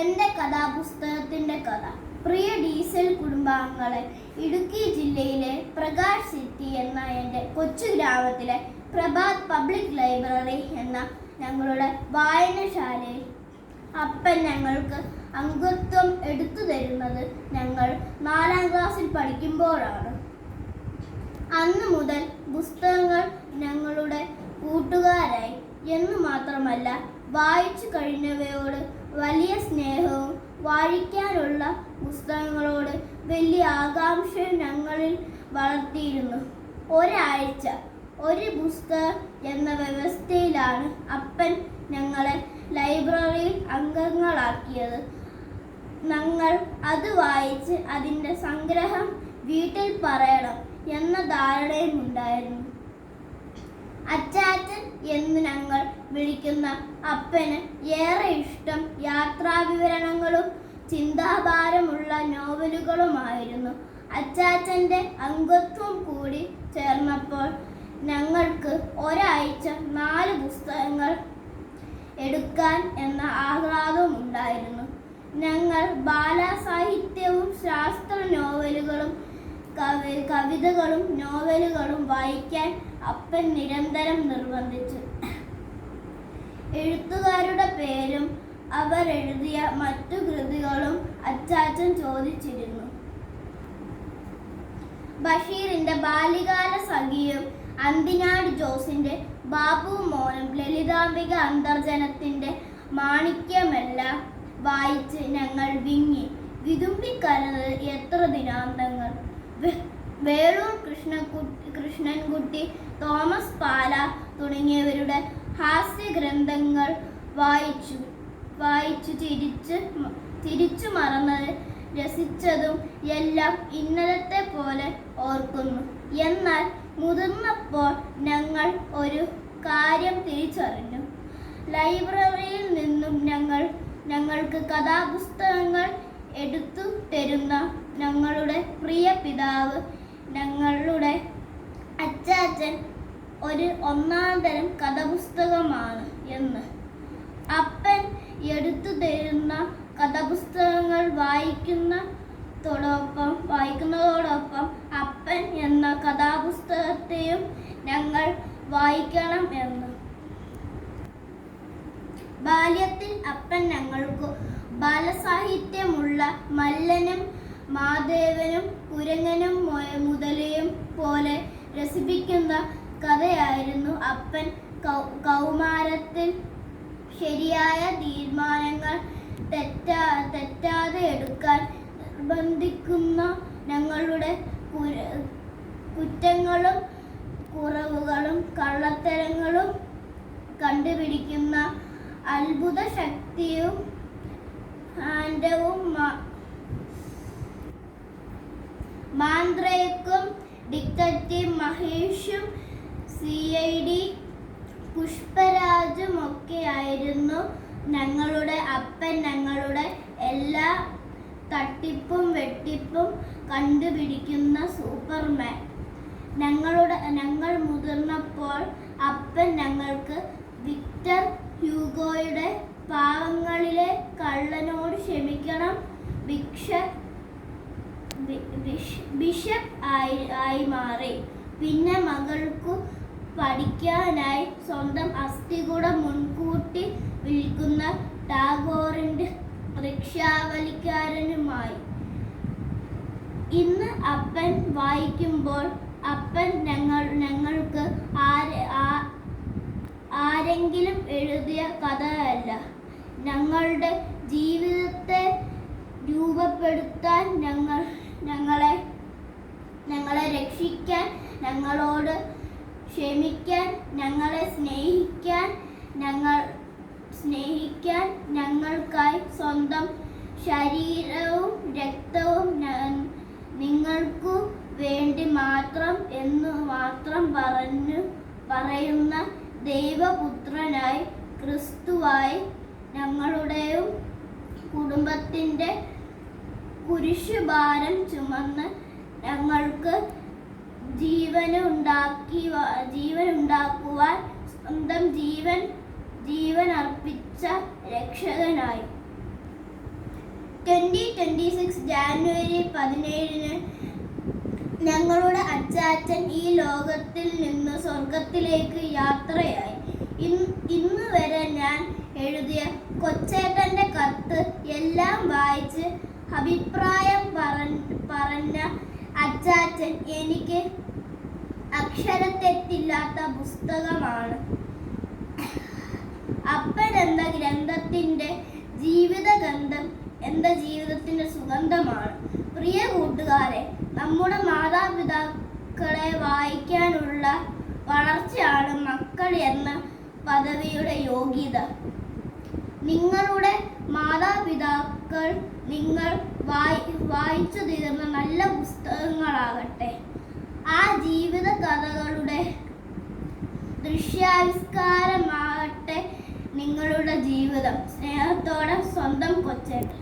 എന്റെ കഥാപുസ്തകത്തിന്റെ കഥ. പ്രിയ ഡീസൽ കുടുംബാംഗങ്ങളെ ഇടുക്കി ജില്ലയിലെ പ്രകാശ് സിറ്റി എന്ന എന്റെ കൊച്ചു ഗ്രാമത്തിലെ പ്രഭാത് പബ്ലിക് ലൈബ്രറി എന്ന ഞങ്ങളുടെ വായനശാലയിൽ അപ്പൻ ഞങ്ങൾക്ക് അംഗത്വം എടുത്തു തരുന്നത് ഞങ്ങൾ നാലാം ക്ലാസ്സിൽ പഠിക്കുമ്പോഴാണ്. അന്ന് മുതൽ പുസ്തകങ്ങൾ ഞങ്ങളുടെ കൂട്ടുകാരായി. എന്ന് മാത്രമല്ല വായിച്ചു കഴിഞ്ഞവയോട് വലിയ സ്നേഹവും വായിക്കാനുള്ള പുസ്തകങ്ങളോട് വലിയ ആകാംക്ഷയും ഞങ്ങളിൽ വളർത്തിയിരുന്നു. ഒരാഴ്ച ഒരു പുസ്തകം എന്ന വ്യവസ്ഥയിലാണ് അപ്പൻ ഞങ്ങളെ ലൈബ്രറിയിൽ അംഗങ്ങളാക്കിയത്. ഞങ്ങൾ അത് വായിച്ച് അതിന്റെ സംഗ്രഹം വീട്ടിൽ പറയണം എന്ന ധാരണയും ഉണ്ടായിരുന്നു അച്ചാച്ചൻ എന്ന് ഞങ്ങൾ വിളിക്കുന്ന അപ്പന് ഏറെ ഇഷ്ടം യാത്രാവിവരണങ്ങളും ചിന്താഭാരമുള്ള നോവലുകളുമായിരുന്നു. അച്ചാച്ചന്റെ അംഗത്വം കൂടി ചേർന്നപ്പോൾ ഞങ്ങൾക്ക് ഒരാഴ്ച നാല് പുസ്തകങ്ങൾ എടുക്കാൻ എന്ന ആഹ്ലാദമുണ്ടായിരുന്നു. ഞങ്ങൾ ബാലാസാഹിത്യവും ശാസ്ത്ര കവി കവിതകളും നോവലുകളും വായിക്കാൻ അപ്പൻ നിരന്തരം നിർബന്ധിച്ചു. എഴുത്തുകാരുടെ പേരും അവർ എഴുതിയ മറ്റു കൃതികളും അച്ചാച്ചൻ ചോദിച്ചിരുന്നു. ബഷീറിന്റെ ബാല്യകാല സഖിയും അന്തിനാട് ജോസിന്റെ ബാബു മോനും ലളിതാംബിക അന്തർജനത്തിന്റെ മാണിക്യമല്ല വായിച്ച് ഞങ്ങൾ വിങ്ങി. വിതുമ്പിക്കരത് എത്ര ദിനാന്തങ്ങൾ. വേളൂർ കൃഷ്ണ കൃഷ്ണൻകുട്ടി തോമസ് പാല തുടങ്ങിയവരുടെ ഹാസ്യ ഗ്രന്ഥങ്ങൾ വായിച്ചു വായിച്ചു ചിരിച്ച് മ- തിരിച്ചു മറന്നത് രസിച്ചതും എല്ലാം ഇന്നലത്തെ പോലെ ഓർക്കുന്നു. എന്നാൽ മുതിർന്നപ്പോൾ ഞങ്ങൾ ഒരു കാര്യം തിരിച്ചറിഞ്ഞു. ലൈബ്രറിയിൽ നിന്നും ഞങ്ങൾ ഞങ്ങൾക്ക് കഥാപുസ്തകങ്ങൾ എടുത്തു തരുന്ന ഞങ്ങളുടെ പ്രിയ പിതാവ് ഞങ്ങളുടെ അച്ചാച്ചൻ ഒരു ഒന്നാം തരം കഥപുസ്തകമാണ് എന്ന്. അപ്പൻ എടുത്തു തരുന്ന കഥാപുസ്തകങ്ങൾ വായിക്കുന്നതോടൊപ്പം വായിക്കുന്നതോടൊപ്പം അപ്പൻ എന്ന കഥാപുസ്തകത്തെയും ഞങ്ങൾ വായിക്കണം എന്ന്. ബാല്യത്തിൽ അപ്പൻ ഞങ്ങൾക്ക് ബാലസാഹിത്യമുള്ള മല്ലനും മാധേവനും കുരങ്ങനും മുതലയും പോലെ രസിപ്പിക്കുന്ന കഥയായിരുന്നു അപ്പൻ കൗമാരത്തിൽ ശരിയായ തീരുമാനങ്ങൾ തെറ്റാ തെറ്റാതെ എടുക്കാൻ നിർബന്ധിക്കുന്ന ഞങ്ങളുടെ കുറ്റങ്ങളും കുറവുകളും കള്ളത്തരങ്ങളും കണ്ടുപിടിക്കുന്ന അത്ഭുത ശക്തിയും ആൻഡവും മാ- മാന്ത്രേക്കും ഡിറ്റക്റ്റീവ് മഹേഷും സി ഐ ഡി പുഷ്പരാജും ഒക്കെ ആയിരുന്നു ഞങ്ങളുടെ അപ്പൻ ഞങ്ങളുടെ എല്ലാ തട്ടിപ്പും വെട്ടിപ്പും കണ്ടുപിടിക്കുന്ന സൂപ്പർമാൻ. ഞങ്ങളുടെ ഞങ്ങൾ മുതിർന്നപ്പോൾ അപ്പൻ ഞങ്ങൾക്ക് വിക്ടർ ഹ്യൂഗോയുടെ പാവങ്ങളിലെ കള്ളനോട് ക്ഷമിക്കണം. ഭിക്ഷ ബിഷപ്പ് ആയി ആയി മാറി. പിന്നെ മകൾക്കു പഠിക്കാനായി സ്വന്തം അസ്ഥികൂടം മുൻകൂട്ടി വിൽക്കുന്ന ടാഗോറിന്റെ റിക്ഷാവലിക്കാരനുമായി. ഇന്ന് അപ്പൻ വായിക്കുമ്പോൾ അപ്പൻ ഞങ്ങൾ ഞങ്ങൾക്ക് ആരെങ്കിലും എഴുതിയ കഥയല്ല. ഞങ്ങളുടെ ജീവിതത്തെ രൂപപ്പെടുത്താൻ ഞങ്ങൾ ഞങ്ങളെ ഞങ്ങളെ രക്ഷിക്കാൻ ഞങ്ങളോട് ക്ഷമിക്കാൻ ഞങ്ങളെ സ്നേഹിക്കാൻ ഞങ്ങൾ സ്നേഹിക്കാൻ ഞങ്ങൾക്കായി സ്വന്തം ശരീരവും രക്തവും നിങ്ങൾക്കു വേണ്ടി മാത്രം എന്ന് മാത്രം പറഞ്ഞു പറയുന്ന ദൈവപുത്രനായി ക്രിസ്തുവായി ഞങ്ങളുടെയും കുടുംബത്തിന്റെ കുരിശുഭാരം ചുമന്ന് ഞങ്ങൾക്ക് ജീവനുണ്ടാക്കി ജീവനുണ്ടാക്കുവാൻ സ്വന്തം ജീവൻ ജീവൻ അർപ്പിച്ച രക്ഷകനായി. ട്വന്റി ട്വന്റി സിക്സ് ജാനുവരി പതിനേഴിന് ഞങ്ങളുടെ അച്ചാച്ചൻ ഈ ലോകത്തിൽ നിന്ന് സ്വർഗത്തിലേക്ക് യാത്രയായി. ഇന്ന് വരെ ഞാൻ എഴുതിയ കൊച്ചേട്ടന്റെ കത്ത് എല്ലാം വായിച്ച് അഭിപ്രായം പറ- പറഞ്ഞ അച്ചാച്ചൻ എനിക്ക് അക്ഷരത്തെറ്റില്ലാത്ത പുസ്തകമാണ്. അപ്പൻ എന്ന ഗ്രന്ഥത്തിന്റെ ജീവിതഗന്ധം എന്റെ ജീവിതത്തിന്റെ സുഗന്ധമാണ്. പ്രിയ കൂട്ടുകാരെ നമ്മുടെ മാതാപിതാക്കളെ വായിക്കാനുള്ള വളർച്ചയാണ് മക്കൾ എന്ന പദവിയുടെ യോഗ്യത. നിങ്ങളുടെ മാതാപിതാക്കൾ നിങ്ങൾ വായി വായിച്ചു തീർന്ന നല്ല പുസ്തകങ്ങളാകട്ടെ. ആ ജീവിത കഥകളുടെ ദൃശ്യാവിഷ്കാരമാകട്ടെ നിങ്ങളുടെ ജീവിതം. സ്നേഹത്തോടെ സ്വന്തം കൊച്ചേട്ടൻ